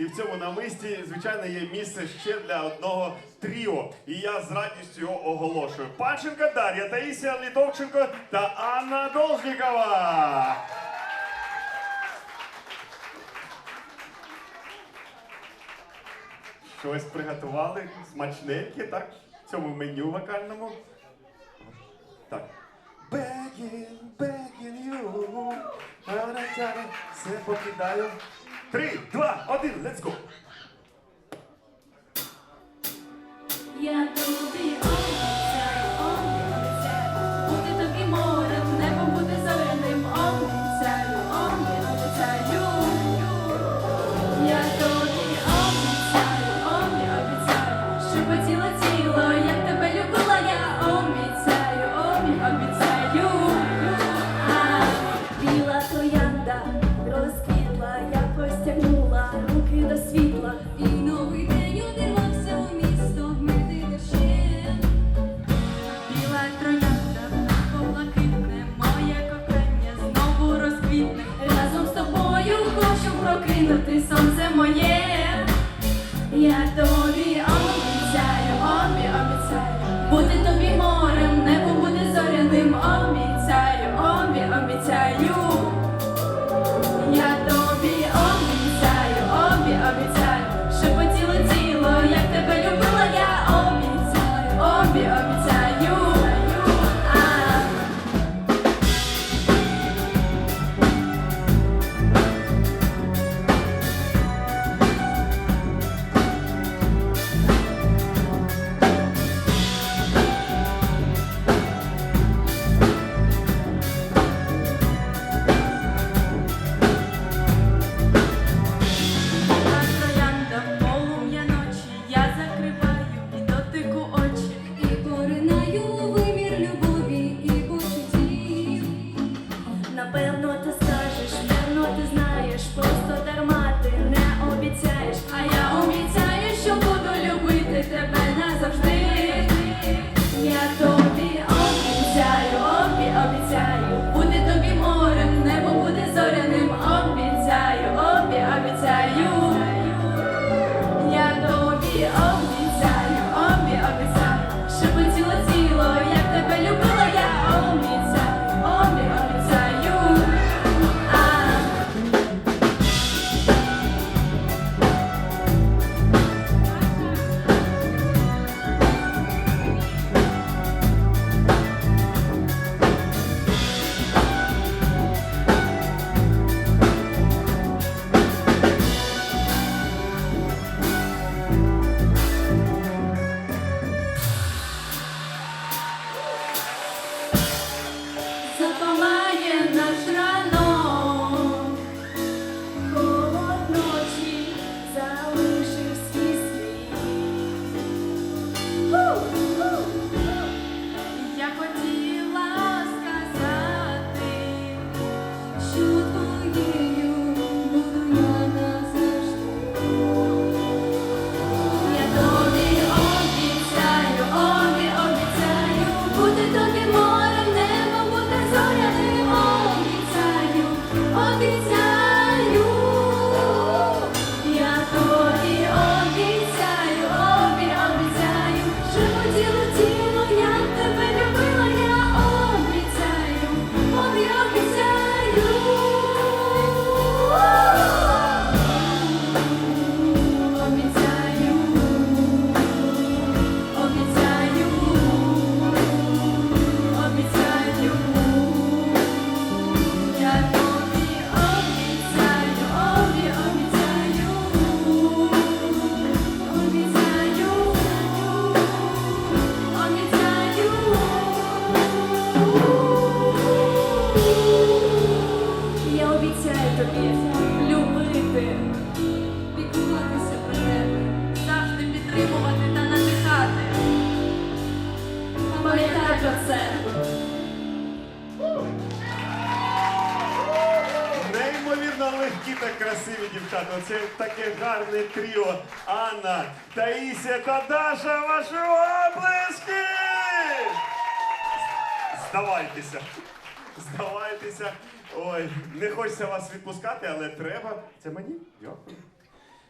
І в цьому намисті, звичайно, є місце ще для одного тріо. І я з радістю його оголошую. Панченко Дар'я, Таїсія Літовченко та Анна Должнікова. Щось приготували смачненьке, так? В цьому меню вокальному. Так. Begging, begging you. Все покидаю. Три, два, один, let's go. Я тобі обіцяю, обіцяю, бути тобі морем, небом бути зоряним, обіцяю, обіцяю. Я тобі обіцяю, обі, обіцяю, що хотіла тіло, як тебе любила, я обіцяю, обі, обіцяю. А біла троянда розквітла, я простягнула руки до світла, і новий день увірвався у місто вмити вершин. Біла троянда, блакитне, моє кохання знову розквітне. Разом з тобою хочу прокинути сонце моє. Я тобі обіцяю, обі, обіцяю, бути тобі морем, небо буде зоряним, обіцяю, обі, обіцяю. Неймовірно так красиві дівчата. Оце таке гарне тріо. Анна, Таїсія та Даша, ваші облиски! Здавайтеся. Здавайтеся. Ой, не хочеться вас відпускати, але треба. Це мені? Дякую.